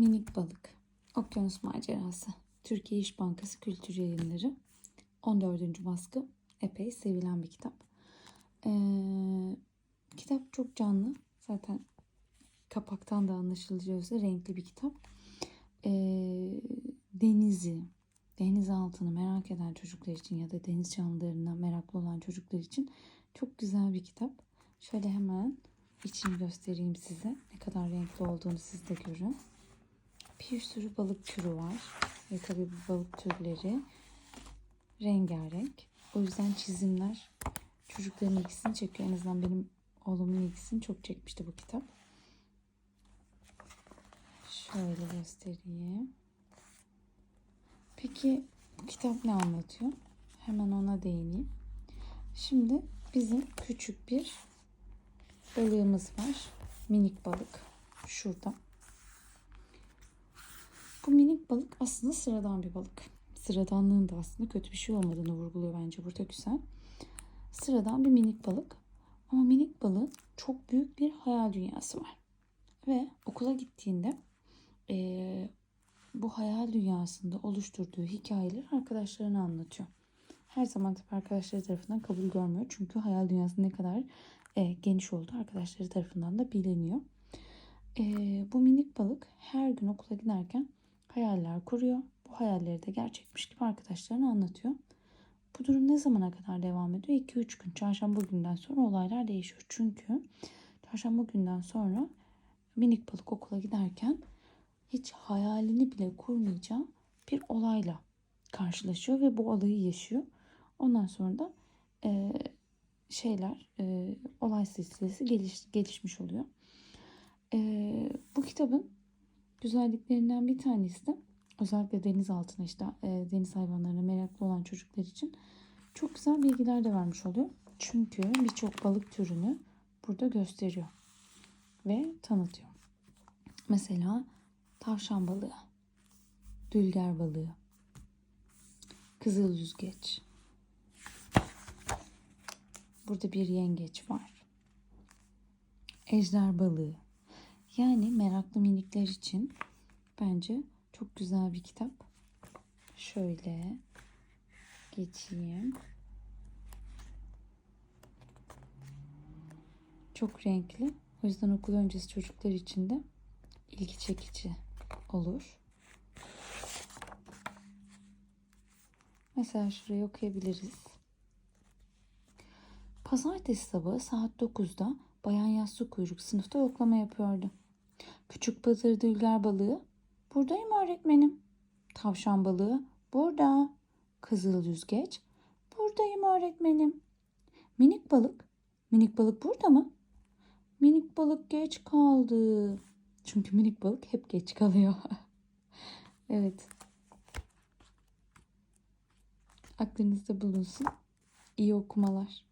Minik Balık Okyanus Macerası Türkiye İş Bankası Kültür Yayınları 14. baskı epey sevilen bir kitap. Ee, kitap çok canlı. Zaten kapaktan da anlaşılacağı üzere renkli bir kitap. Ee, denizi, deniz altını merak eden çocuklar için ya da deniz canlılarına meraklı olan çocuklar için çok güzel bir kitap. Şöyle hemen içini göstereyim size. Ne kadar renkli olduğunu siz de görün. Bir sürü balık türü var. Ve tabii bu balık türleri rengarenk. O yüzden çizimler çocukların ilgisini çekiyor. En azından benim oğlumun ilgisini çok çekmişti bu kitap. Şöyle göstereyim. Peki bu kitap ne anlatıyor? Hemen ona değineyim. Şimdi bizim küçük bir balığımız var. Minik balık. Şurada. Bu minik balık aslında sıradan bir balık. Sıradanlığın da aslında kötü bir şey olmadığını vurguluyor bence burada güzel. Sıradan bir minik balık. Ama minik balığın çok büyük bir hayal dünyası var. Ve okula gittiğinde eee, bu hayal dünyasında oluşturduğu hikayeleri arkadaşlarına anlatıyor. Her zaman tabii arkadaşları tarafından kabul görmüyor. Çünkü hayal dünyası ne kadar e, geniş olduğu arkadaşları tarafından da biliniyor. E, bu minik balık her gün okula giderken hayaller kuruyor. Bu hayalleri de gerçekmiş gibi arkadaşlarına anlatıyor. Bu durum ne zamana kadar devam ediyor? 2-3 gün. Çarşamba günden sonra olaylar değişiyor. Çünkü çarşamba günden sonra minik balık okula giderken hiç hayalini bile kurmayacağı bir olayla karşılaşıyor ve bu olayı yaşıyor. Ondan sonra da e, şeyler, e, olay silsilesi geliş, gelişmiş oluyor. E, bu kitabın güzelliklerinden bir tanesi de özellikle deniz altına işte e, deniz hayvanlarına meraklı olan çocuklar için çok güzel bilgiler de vermiş oluyor. Çünkü birçok balık türünü burada gösteriyor ve tanıtıyor. Mesela tavşan balığı, dülger balığı, kızıl yüzgeç. Burada bir yengeç var. Ejder balığı. Yani meraklı minikler için bence çok güzel bir kitap. Şöyle geçeyim. Çok renkli. O yüzden okul öncesi çocuklar için de ilgi çekici olur. Mesela şurayı okuyabiliriz. Pazartesi sabahı saat 9'da Bayan Yassı Kuyruk sınıfta yoklama yapıyordu. Küçük Pazır Dülger balığı, buradayım öğretmenim. Tavşan balığı, burada. Kızıl yüzgeç, buradayım öğretmenim. Minik balık, minik balık burada mı? Minik balık geç kaldı. Çünkü minik balık hep geç kalıyor. evet. Aklınızda bulunsun. İyi okumalar.